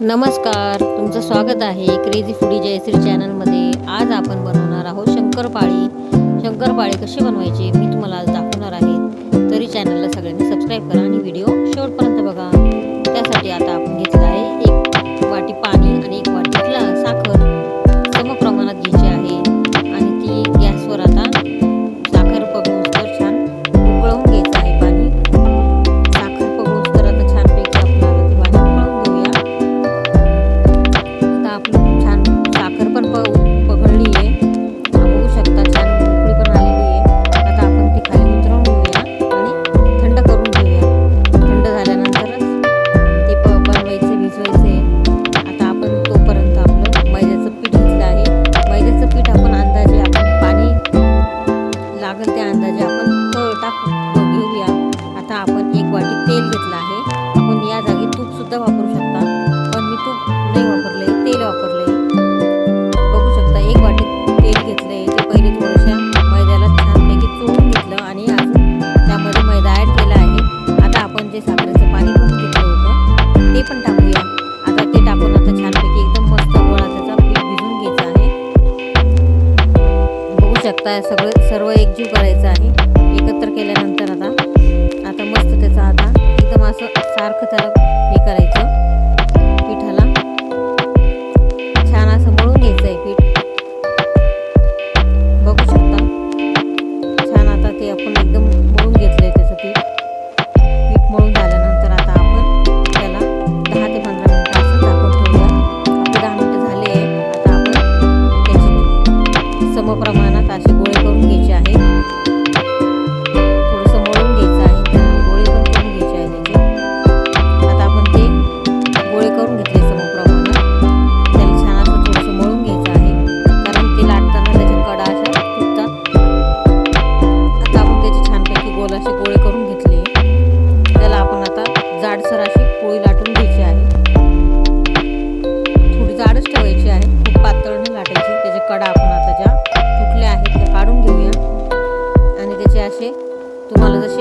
नमस्कार तुमचं स्वागत आहे क्रेझी फुडी जयश्री चॅनलमध्ये आज आपण बनवणार आहोत शंकरपाळी. शंकरपाळी कशी बनवायची? वाटी तेल घेतलं आहे. पण या जागी तूप सुद्धा वापरू शकता. पण मी तूप नाही वापरले तेल वापरले. बघू शकता एक वाटी तेल घेतलंय. ते पहिले थोडंशा मैद्याला छानपैकी चोळून घेतलं आणि त्यामध्ये मैदा ॲड केला आहे. आता आपण जे साखरेचं पाणी घेऊन घेतलं होतं ते पण टाकूया. आता ते टाकून आता छानपैकी एकदम मस्त गोळा त्याचा पीठ भिजून घ्यायचा आहे. बघू शकता सगळं सर्व एकजीव करायचं आहे. एकत्र केल्यानंतर सारखं त्याला हे करायचं.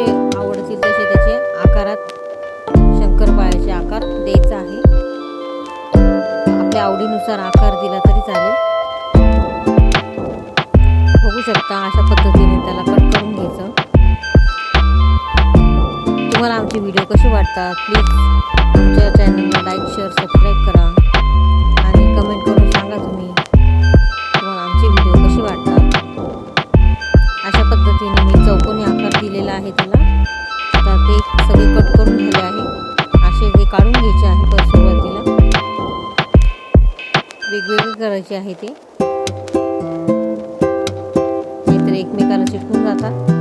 जसे आवडतील तसे त्याचे आकारात शंकरपाळ्याचे आकार द्यायचा आहे. आपल्या आवडीनुसार आकार दिला तरी चालेल. बघू शकता अशा पद्धतीने त्याला कट करून घ्यायचं. तुम्हाला आमचे व्हिडिओ कसे वाटतात? प्लीज आमच्या चॅनलला लाईक शेअर सबस्क्राईब करा. आणि कमेंट करून सांगा तुम्ही. करायची आहे ते. नाहीतर एकमेकाला चिटकून जातात.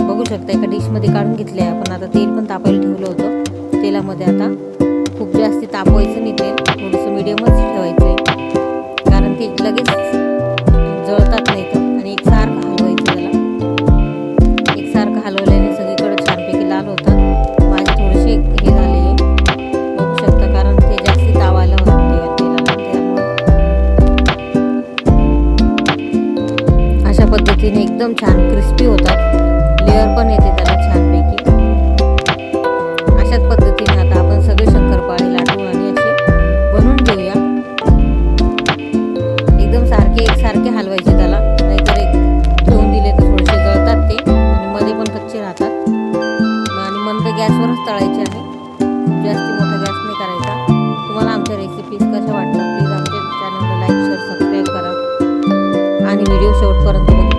बघू शकता एका डिशमध्ये काढून घेतले आपण. आता तेल पण तापायला ठेवलं होतं. तेलामध्ये आता खूप जास्त तापवायचं नाही तेल. थोडंसं मिडियमच ठेवायचं आहे कारण ते लगेच पद्धतीने एकदम छान क्रिस्पी होतात. लेअर पण येते त्याला छानपैकी. अशाच पद्धतीने आता आपण सगळे शंकरपाळे लाटू आणि असे बनवून घेऊया. एकदम सारखे एकसारखे हलवायचे त्याला. नाहीतर एक ठेवून दिले तर थोडेसे जळतात ते. आणि मध्ये पण कच्चे राहतात. आणि मंद गॅसवरच तळायचे आहे. जास्ती मोठा गॅस नाही करायचा. तुम्हाला आमच्या रेसिपीज कशा वाटतात करा आणि व्हिडिओ